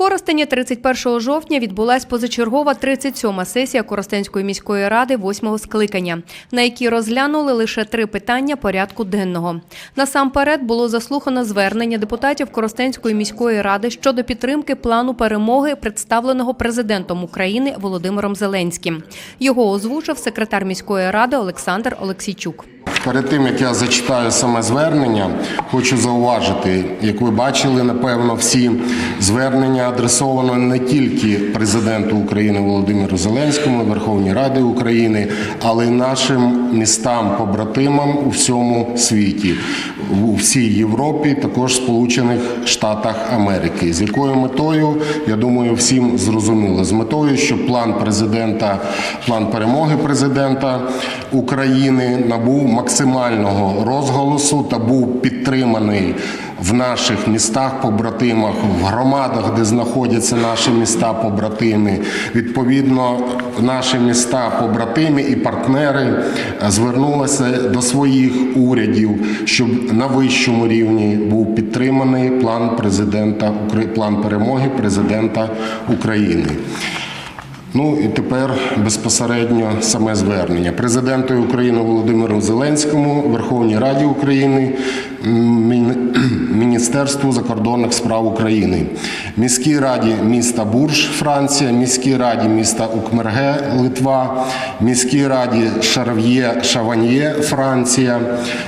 Коростені 31 жовтня відбулась позачергова 37-ма сесія Коростенської міської ради 8-го скликання, на якій розглянули лише три питання порядку денного. Насамперед було заслухано звернення депутатів Коростенської міської ради щодо підтримки плану перемоги, представленого президентом України Володимиром Зеленським. Його озвучив секретар міської ради Олександр Олексійчук. Перед тим як я зачитаю саме звернення, хочу зауважити, як ви бачили, напевно, всі звернення адресовано не тільки президенту України Володимиру Зеленському, Верховній Раді України, але й нашим містам, побратимам у всьому світі, у всій Європі, також Сполучених Штатах Америки. З якою метою, я думаю, всім зрозуміло. З метою, що план президента, план перемоги президента України набув максимального розголосу та був підтриманий в наших містах побратимах, в громадах, де знаходяться наші міста побратими. Відповідно, наші міста побратими і партнери е, звернулися до своїх урядів, щоб на вищому рівні був підтриманий план президента план перемоги президента України. Ну і тепер безпосередньо саме звернення президенту України Володимиру Зеленському, Верховній Раді України, Міністерству закордонних справ України, міській раді міста Бурж, Франція, міській раді міста Укмерге, Литва, міській раді Шарв'є Шаваньє, Франція,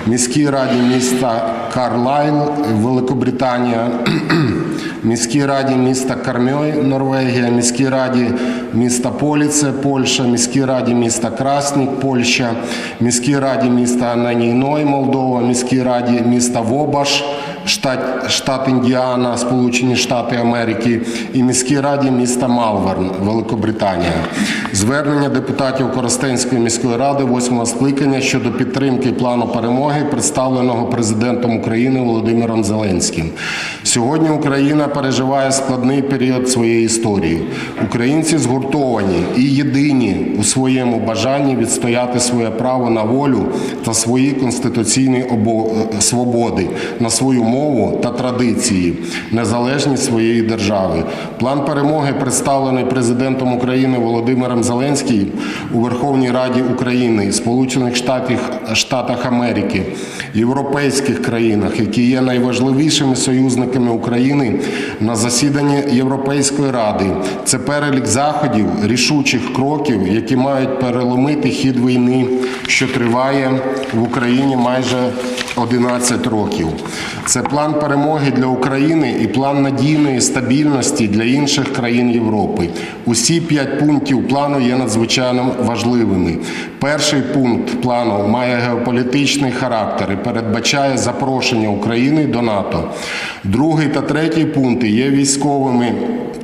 міській раді міста Карлайл, Великобританія. Міській раді міста Кармьой, Норвегія, міській раді міста Поліце, Польща, міській раді міста Краснік, Польща, міській раді міста Ананійной, Молдова, міській раді міста Вобаш, штат, штат Індіана, Сполучені Штати Америки і міській раді міста Малверн, Великобританія. Звернення депутатів Коростенської міської ради восьмого скликання щодо підтримки плану перемоги, представленого президентом України Володимиром Зеленським. Сьогодні Україна переживає складний період своєї історії. Українці згуртовані і єдині у своєму бажанні відстояти своє право на волю та свої конституційні е, свободи, на свою мову та традиції, незалежність своєї держави. План перемоги, представлений президентом України Володимиром Зеленським у Верховній Раді України, Сполучених Штатах Америки, європейських країнах, які є найважливішими союзниками України на засіданні Європейської ради. Це перелік заходів, рішучих кроків, які мають переломити хід війни, що триває в Україні майже 11 років. Це план перемоги для України і план надійної стабільності для інших країн Європи. Усі п'ять пунктів плану є надзвичайно важливими. Перший пункт плану має геополітичний характер і передбачає запрошення України до НАТО. Другий та третій пункти є військовими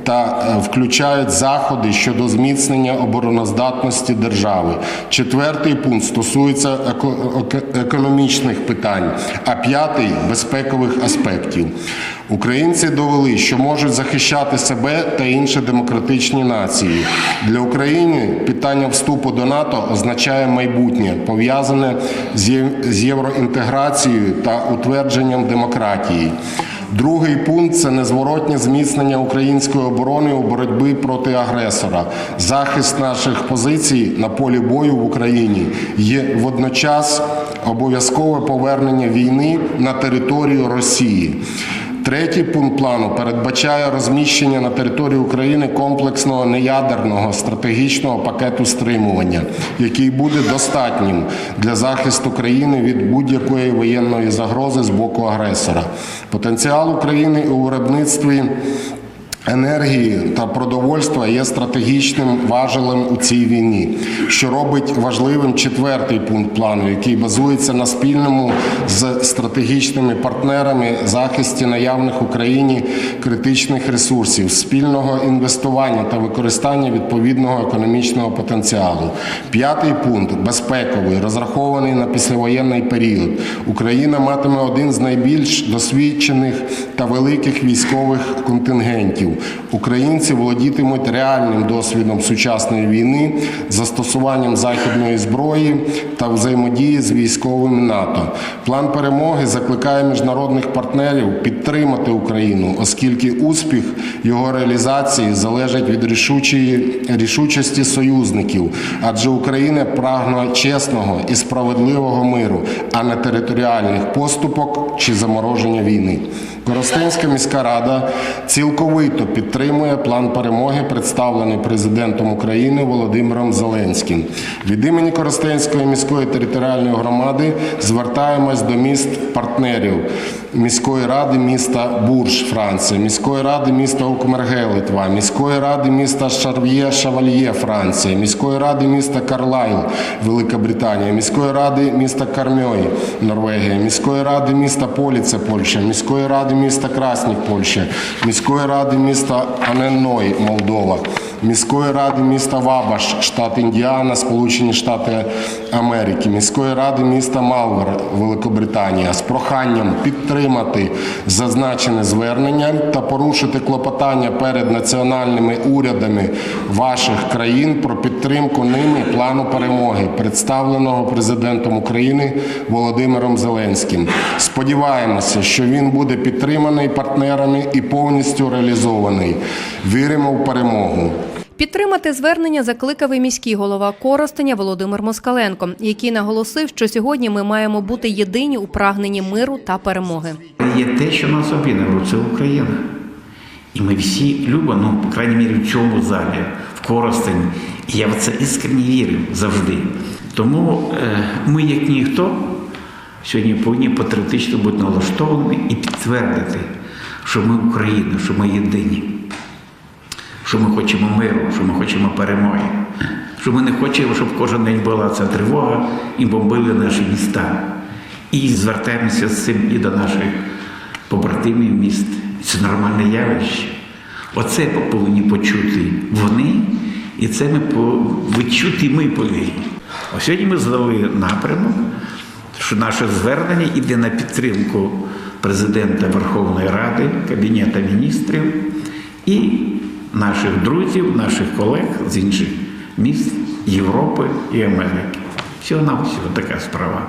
та е, включають заходи щодо зміцнення обороноздатності держави. Четвертий пункт стосується еко- еко- економічних питань, а п'ятий безпекових аспектів. Українці довели, що можуть захищати себе та інші демократичні нації. Для України питання вступу до НАТО означає майбутнє, пов'язане з євроінтеграцією та утвердженням демократії. Другий пункт це незворотнє зміцнення української оборони у боротьбі проти агресора, захист наших позицій на полі бою в Україні є водночас обов'язкове повернення війни на територію Росії. Третій пункт плану передбачає розміщення на території України комплексного неядерного стратегічного пакету стримування, який буде достатнім для захисту країни від будь-якої воєнної загрози з боку агресора. Потенціал України у виробництві енергії та продовольства є стратегічним важелем у цій війні, що робить важливим четвертий пункт плану, який базується на спільному з стратегічними партнерами захисті наявних Україні критичних ресурсів, спільного інвестування та використання відповідного економічного потенціалу. П'ятий пункт безпековий, розрахований на післявоєнний період. Україна матиме один з найбільш досвідчених та великих військових контингентів. Українці володітимуть реальним досвідом сучасної війни, застосуванням західної зброї та взаємодії з військовими НАТО. План перемоги закликає міжнародних партнерів підтримати Україну, оскільки успіх його реалізації залежить від рішучої, рішучості союзників, адже Україна прагне чесного і справедливого миру, а не територіальних поступок чи замороження війни. Коростенська міська рада цілковито підтримує план перемоги, представлений президентом України Володимиром Зеленським. Від імені Коростенської міської територіальної громади звертаємось до міст партнерів міської ради міста Бурж, Франція, міської ради міста Укмерге, Литва, міської ради міста Шарв'є Шавальє, Франція, міської ради міста Карлайл, Велика Британія, міської ради міста Кармьой, Норвегія, міської ради міста Поліце, Польща, міської ради міста Краснік, Польща, міської ради міста Аненой, Молдова, міської ради міста Вабаш, штат Індіана, Сполучені Штати Америки, міської ради міста Малвер, Великобританія, з проханням підтримати зазначене звернення та порушити клопотання перед національними урядами ваших країн про підтримку ними плану перемоги, представленого президентом України Володимиром Зеленським. Сподіваємося, що він буде підтриманий партнерами і повністю реалізований. Віримо в перемогу. Підтримати звернення закликав і міський голова Коростеня Володимир Москаленко, який наголосив, що сьогодні ми маємо бути єдині у прагненні миру та перемоги. Є те, що нас об'єднало, це Україна. І ми всі любимо, ну, по крайній мірі, в цьому залі, в Коростені. І я в це іскренні вірю завжди. Тому е, ми, як ніхто, сьогодні повинні патріотично бути налаштовані і підтвердити, що ми Україна, що ми єдині, що ми хочемо миру, що ми хочемо перемоги, що ми не хочемо, щоб кожен день була ця тривога і бомбили наші міста. І звертаємося з цим і до наших побратимів міст. Це нормальне явище. Оце повинні почути вони, і це ми відчути ми повинні. А сьогодні ми задали напрямок, що наше звернення йде на підтримку президента Верховної Ради, Кабінету міністрів і наших друзів, наших колег з інших міст Європи і Америки. Всього на всього така справа.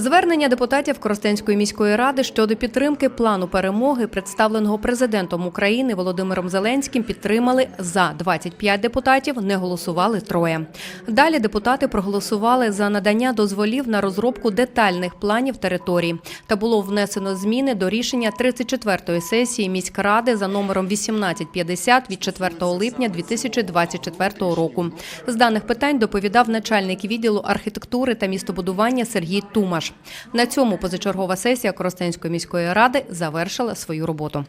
Звернення депутатів Коростенської міської ради щодо підтримки плану перемоги, представленого президентом України Володимиром Зеленським, підтримали за 25 депутатів, не голосували троє. Далі депутати проголосували за надання дозволів на розробку детальних планів території та було внесено зміни до рішення 34-ї сесії міськради за номером 1850 від 4 липня 2024 року. З даних питань доповідав начальник відділу архітектури та містобудування Сергій Тумаш. На цьому позачергова сесія Коростенської міської ради завершила свою роботу.